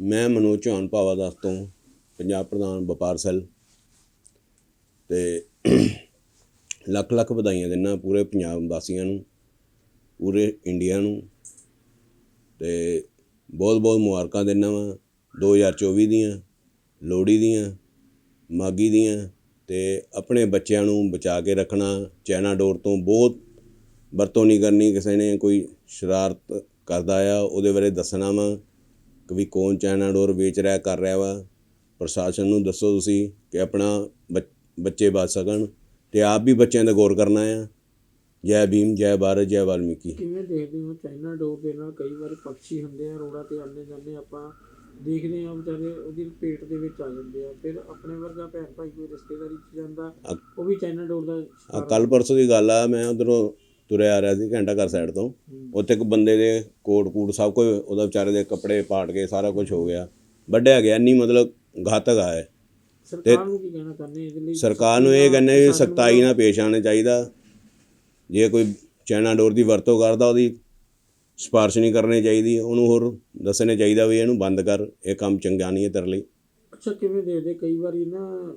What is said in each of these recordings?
ਮੈਂ ਮਨੋਜ ਚੌਹਾਨ ਭਾਵਾ ਦਾਸ ਤੋਂ, ਪੰਜਾਬ ਪ੍ਰਧਾਨ ਵਪਾਰ ਸੈੱਲ। ਤੇ ਲੱਖ ਲੱਖ ਵਧਾਈਆਂ ਦਿੰਦਾ ਪੂਰੇ ਪੰਜਾਬ ਵਾਸੀਆਂ ਨੂੰ, ਪੂਰੇ ਇੰਡੀਆ ਨੂੰ। ਤੇ ਬਹੁਤ ਬਹੁਤ ਮੁਬਾਰਕਾਂ ਦਿੰਦਾ ਵਾਂ 2024 ਦੀਆਂ, ਲੋਹੜੀ ਦੀਆਂ ਮਾਗੀ ਦੀਆਂ। ਤੇ ਆਪਣੇ ਬੱਚਿਆਂ ਨੂੰ ਬਚਾ ਕੇ ਰੱਖਣਾ ਚਾਈਨਾ ਡੋਰ ਤੋਂ ਬਹੁਤ ਵਰਤੋਂ ਨਹੀਂ ਕਰਨੀ ਕਿਸੇ ਨੇ, ਕੋਈ ਸ਼ਰਾਰਤ ਕਰਦਾ ਆ, ਉਹਦੇ ਬਾਰੇ ਦੱਸਣਾ ਵਾ। ਵੀ ਕੌਣ ਚਾਈਨਾ ਡੋਰ ਵੇਚ ਰਿਹਾ ਕਰ ਰਿਹਾ ਵਾ। ਪ੍ਰਸ਼ਾਸਨ ਨੂੰ ਦੱਸੋ ਤੁਸੀਂ ਕਿ ਆਪਣਾ ਬੱਚ- ਬੱਚੇ ਸਕਣ ਤੇ ਆਪ ਵੀ ਬੱਚਿਆਂ ਦਾ ਗੌਰ ਕਰਨਾ ਆ। ਜੈ ਭੀਮ ਜੈ ਭਾਰਤ ਜੈ ਵਾਲਮੀਕੀ। ਕਿਵੇਂ ਦੇਖਦੇ ਹੋ ਚਾਈਨਾ ਡੋਰ ਦੇ ਨਾਲ ਕਈ ਵਾਰ ਪੰਛੀ ਹੁੰਦੇ ਆ ਰੋੜਾ ਤੇ ਆਉਂਦੇ ਜਾਂਦੇ ਆਪਾਂ ਦੇਖਦੇ ਆ ਵਿਚਾਰੇ ਉਹਦੀ ਪੇਟ ਦੇ ਵਿੱਚ ਆ ਜਾਂਦੇ ਆ ਫਿਰ ਆਪਣੇ ਵਰਗਾ ਭੈਣ ਭਾਈ ਕੋਈ ਰਿਸ਼ਤੇਦਾਰੀ ਚ ਜਾਂਦਾ ਉਹ ਵੀ ਚਾਈਨਾ ਡੋਰ ਦਾ ਕੱਲ ਪਰਸੋਂ ਦੀ ਗੱਲ ਆ ਮੈਂ ਉਧਰੋਂ ਤੁਰਿਆ ਆ ਰਿਹਾ ਸੀ ਘੰਟਾ ਘਰ ਸਾਈਡ ਤੋਂ। ਉੱਥੇ ਇੱਕ ਬੰਦੇ ਦੇ ਕੋਟ ਕੂਟ ਸਭ ਕੁਝ ਉਹਦਾ ਵਿਚਾਰੇ ਦੇ ਕੱਪੜੇ ਪਾੜ ਕੇ ਸਾਰਾ ਕੁਝ ਹੋ ਗਿਆ। ਵੱਢਿਆ ਗਿਆ ਨਹੀਂ ਮਤਲਬ ਘਾਤਕ ਆ ਹੈ ਸਰਕਾਰ ਨੂੰ ਕੀ ਕਹਿਣਾ ਚਾਹੁੰਦੇ ਇਹਦੇ ਲਈ? ਸਰਕਾਰ ਨੂੰ ਇਹ ਕਹਿੰਦੇ ਵੀ ਸਖਤਾਈ ਨਾਲ ਪੇਸ਼ ਆਉਣਾ ਚਾਹੀਦਾ। ਜੇ ਕੋਈ ਚਾਈਨਾ ਡੋਰ ਦੀ ਵਰਤੋਂ ਕਰਦਾ ਉਹਦੀ ਸਿਫਾਰਿਸ਼ ਨਹੀਂ ਕਰਨੀ ਚਾਹੀਦੀ। ਉਹਨੂੰ ਹੋਰ ਦੱਸਣੇ ਚਾਹੀਦਾ ਵੀ ਇਹਨੂੰ ਬੰਦ ਕਰ ਇਹ ਕੰਮ ਚੰਗਾ ਨਹੀਂ ਹੈ ਤੇਰੇ ਲਈ। ਅੱਛਾ ਕਿਵੇਂ ਦੇਖਦੇ? ਕਈ ਵਾਰੀ ਨਾ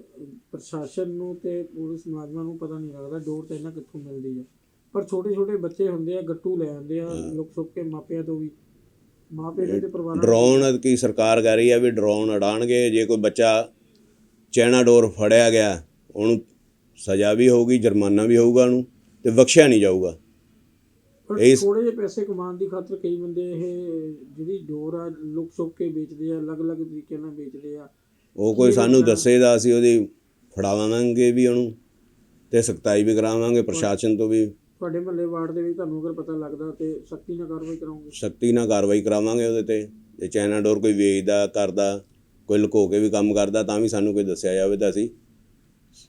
ਪ੍ਰਸ਼ਾਸਨ ਨੂੰ ਤੇ ਪੁਲਿਸ ਮੁਲਾਜ਼ਮਾਂ ਨੂੰ ਪਤਾ ਨਹੀਂ ਲੱਗਦਾ ਡੋਰ ਤੇ ਇਹਨਾਂ ਕਿੱਥੋਂ ਮਿਲਦੀ ਹੈ। ਪਰ ਛੋਟੇ ਛੋਟੇ ਬੱਚੇ ਹੁੰਦੇ ਆ ਗੱਟੂ ਲੈ ਆਉਂਦੇ ਆ ਲੁਕ ਛੁਪ ਕੇ ਮਾਪਿਆਂ ਤੋਂ ਵੀ। ਮਾਪੇ ਦੇ ਪਰਿਵਾਰਾਂ ਡਰੋਨ ਕੀ ਸਰਕਾਰ ਕਹਿ ਰਹੀ ਹੈ ਵੀ ਡਰੋਨ ਉਡਾਣਗੇ ਜੇ ਕੋਈ ਬੱਚਾ ਚਾਈਨਾ ਡੋਰ ਫੜਿਆ ਗਿਆ ਉਹਨੂੰ ਸਜ਼ਾ ਵੀ ਹੋਊਗੀ ਜੁਰਮਾਨਾ ਵੀ ਹੋਊਗਾ ਉਹਨੂੰ ਤੇ ਬਖਸ਼ਿਆ ਨਹੀਂ ਜਾਊਗਾ। ਇਸ- ਥੋੜੇ ਜਿਹੇ ਪੈਸੇ ਕਮਾਉਣ ਦੀ ਖਾਤਰ ਕਈ ਬੰਦੇ ਇਹ ਜਿਹੜੀ ਡੋਰ ਆ ਲੁਕ ਛੁਪ ਕੇ ਵੇਚਦੇ ਆ ਅਲੱਗ-ਅਲੱਗ ਤਰੀਕੇ ਨਾਲ ਵੇਚਦੇ ਆ। ਉਹ ਕੋਈ ਸਾਨੂੰ ਦੱਸੇਦਾ ਅਸੀਂ ਉਹਦੀ ਫੜਾਵਾਂਗੇ ਵੀ ਉਹਨੂੰ ਤੇ ਸਖਤਾਈ ਵੀ ਕਰਾਵਾਂਗੇ ਪ੍ਰਸ਼ਾਸਨ ਤੋਂ ਵੀ ਤੁਹਾਡੇ ਮਹੱਲੇ ਵਾਰਡ ਦੇ ਵਿੱਚ ਤੁਹਾਨੂੰ ਅਗਰ ਪਤਾ ਲੱਗਦਾ ਤੇ ਸਖਤੀ ਨਾਲ ਕਾਰਵਾਈ ਕਰਾਉਂਗੇ ਸਖਤੀ ਨਾਲ ਕਾਰਵਾਈ ਕਰਾਵਾਂਗੇ ਉਹਦੇ ਤੇ। ਜੇ ਚਾਈਨਾ ਡੋਰ ਕੋਈ ਵੇਚਦਾ ਕਰਦਾ ਕੋਈ ਲੁਕੋ ਕੇ ਵੀ ਕੰਮ ਕਰਦਾ ਤਾਂ ਵੀ ਸਾਨੂੰ ਕੋਈ ਦੱਸਿਆ ਜਾਵੇ ਤਾਂ ਅਸੀਂ।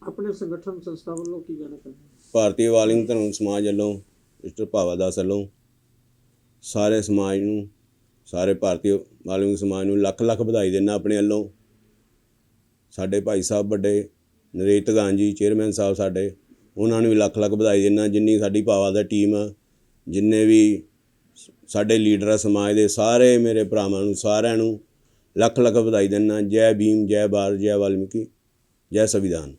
ਆਪਣੇ ਸੰਗਠਨ ਸੰਸਥਾ ਵੱਲੋਂ ਕੀ ਕਹਿਣਾ ਚਾਹੁੰਦੇ? ਭਾਰਤੀ ਵਾਲਿੰਗ ਧਰਮ ਸਮਾਜ ਵੱਲੋਂ ਮਿਸਟਰ ਭਾਵਾਦਾਸ ਵੱਲੋਂ ਸਾਰੇ ਸਮਾਜ ਨੂੰ ਸਾਰੇ ਭਾਰਤੀ ਵਾਲਿੰਗ ਸਮਾਜ ਨੂੰ ਲੱਖ ਲੱਖ ਵਧਾਈ ਦਿੰਦਾ ਆਪਣੇ ਵੱਲੋਂ। ਸਾਡੇ ਭਾਈ ਸਾਹਿਬ ਵੱਡੇ ਨਰੇਸ਼ ਧਗਾਨ ਜੀ ਚੇਅਰਮੈਨ ਸਾਹਿਬ ਸਾਡੇ। ਉਹਨਾਂ ਨੂੰ ਵੀ ਲੱਖ ਲੱਖ ਵਧਾਈ ਦਿੰਦਾ, ਜਿੰਨੀ ਸਾਡੀ ਭਾਵਾ ਦਾ ਟੀਮ ਆ, ਜਿੰਨੇ ਵੀ ਸਾਡੇ ਲੀਡਰ ਆ ਸਮਾਜ ਦੇ, ਸਾਰੇ ਮੇਰੇ ਭਰਾਵਾਂ ਨੂੰ, ਸਾਰਿਆਂ ਨੂੰ ਲੱਖ ਲੱਖ ਵਧਾਈ ਦਿੰਦਾ। ਜੈ ਭੀਮ, ਜੈ ਭਾਰਤ ਜੈ ਵਾਲਮੀਕੀ, ਜੈ ਸੰਵਿਧਾਨ।